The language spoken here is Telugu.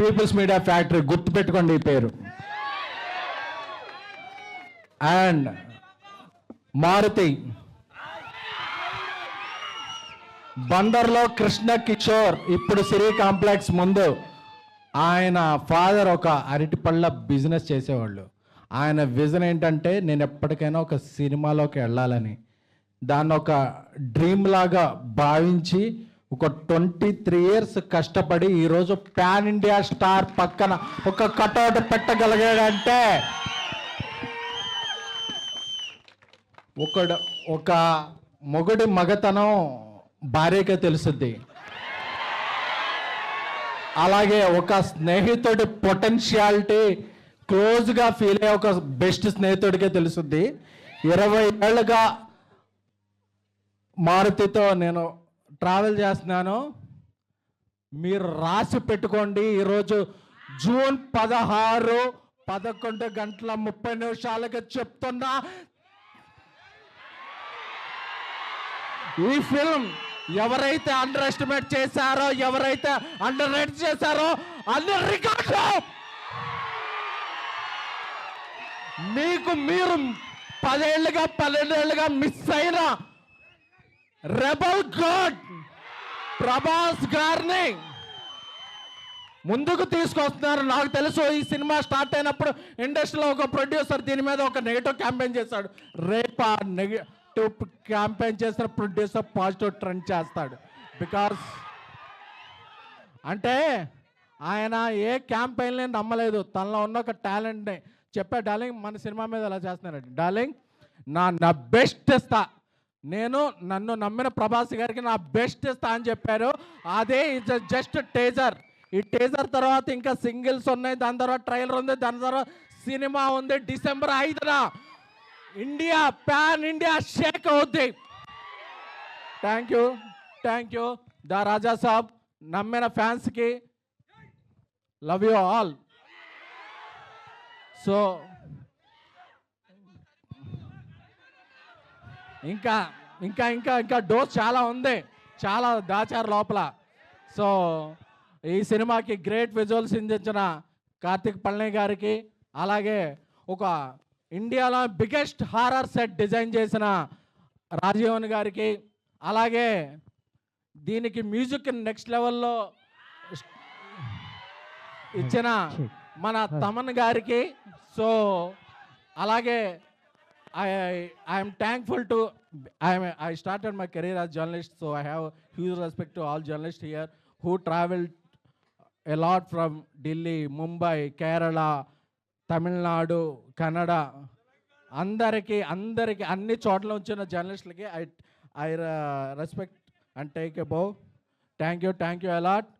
పీపుల్స్ మీడియా ఫ్యాక్టరీ గుర్తుపెట్టుకోండి ఈ పేరు. అండ్ మారుతి. బందర్లో కృష్ణ కిషోర్ ఇప్పుడు సిరి కాంప్లెక్స్ ముందు ఆయన ఫాదర్ ఒక అరటిపళ్ళ బిజినెస్ చేసేవాళ్ళు. ఆయన విజన్ ఏంటంటే నేను ఎప్పటికైనా ఒక సినిమాలోకి వెళ్ళాలని. దాన్ని ఒక డ్రీమ్ లాగా భావించి ఒక ట్వంటీ త్రీ ఇయర్స్ కష్టపడి ఈరోజు పాన్ ఇండియా స్టార్ పక్కన ఒక కటౌట్ పెట్టగలిగాడంటే ఒకడు ఒక మొగుడి మగతనం భార్యకే తెలుస్తుంది అలాగే ఒక స్నేహితుడి పొటెన్షియాలిటీ క్లోజ్గా ఫీల్ అయ్యే ఒక బెస్ట్ స్నేహితుడికే తెలుస్తుంది ఇరవై ఏళ్ళుగా మారుతితో నేను ట్రావెల్ చేస్తున్నాను. మీరు రాసి పెట్టుకోండి. ఈరోజు జూన్ పదహారు పదకొండు గంటల ముప్పై నిమిషాలకి చెప్తున్నా. ఈ ఫిల్మ్ ఎవరైతే అండర్ ఎస్టిమేట్ చేశారో ఎవరైతే అండర్ రేట్ చేశారో అన్ని రికార్డు మీకు మీరు పదేళ్ళుగా పన్నెండేళ్ళుగా మిస్ అయినా రెబల్ గాడ్ ప్రభాస్ గారిని ముందుకు తీసుకొస్తున్నారు. నాకు తెలుసు ఈ సినిమా స్టార్ట్ అయినప్పుడు ఇండస్ట్రీలో ఒక ప్రొడ్యూసర్ దీని మీద ఒక నెగిటివ్ క్యాంపెయిన్ చేశాడు. రేపు ఆ నెగిటివ్ క్యాంపెయిన్ చేసిన ప్రొడ్యూసర్ పాజిటివ్ ట్రెండ్ చేస్తాడు. బికాస్ అంటే ఆయన ఏ క్యాంపెయిన్ని నమ్మలేదు. తనలో ఉన్న ఒక టాలెంట్ని చెప్పే డార్లింగ్ మన సినిమా మీద ఎలా చేస్తున్నారండి? డార్లింగ్ నా నా బెస్ట్ ఇస్తా. నేను నన్ను నమ్మిన ప్రభాస్ గారికి నా బెస్ట్ ఇస్తా అని చెప్పారు. అదే ఇట్స్ జస్ట్ టేజర్ ఈ టేజర్ తర్వాత ఇంకా సింగిల్స్ ఉన్నాయి. దాని తర్వాత ట్రైలర్ ఉంది. దాని తర్వాత సినిమా ఉంది. డిసెంబర్ ఐదున ఇండియా ప్యాన్ ఇండియా షేక్ అవుద్ది. Thank you thank you the Raja Saab నమ్మిన ఫ్యాన్స్కి లవ్ యూ ఆల్. సో ఇంకా ఇంకా ఇంకా ఇంకా డోస్ చాలా ఉంది. చాలా దాచారు లోపల. సో ఈ సినిమాకి గ్రేట్ విజువల్స్ అందించిన కార్తిక్ పళని గారికి అలాగే ఒక ఇండియాలో బిగ్గెస్ట్ హారర్ సెట్ డిజైన్ చేసిన రాజీవన్ గారికి అలాగే దీనికి మ్యూజిక్ నెక్స్ట్ లెవెల్లో ఇచ్చిన మన తమన్ గారికి సో అలాగే I I'm thankful to I'm I started my career as journalist so I have huge respect to all journalist here who travel a lot from Delhi Mumbai Kerala Tamil Nadu Kannada అందరికీ అందరికీ అన్ని చోట్ల వచ్చిన జర్నలిస్టులకి I I respect and take a bow thank you thank you a lot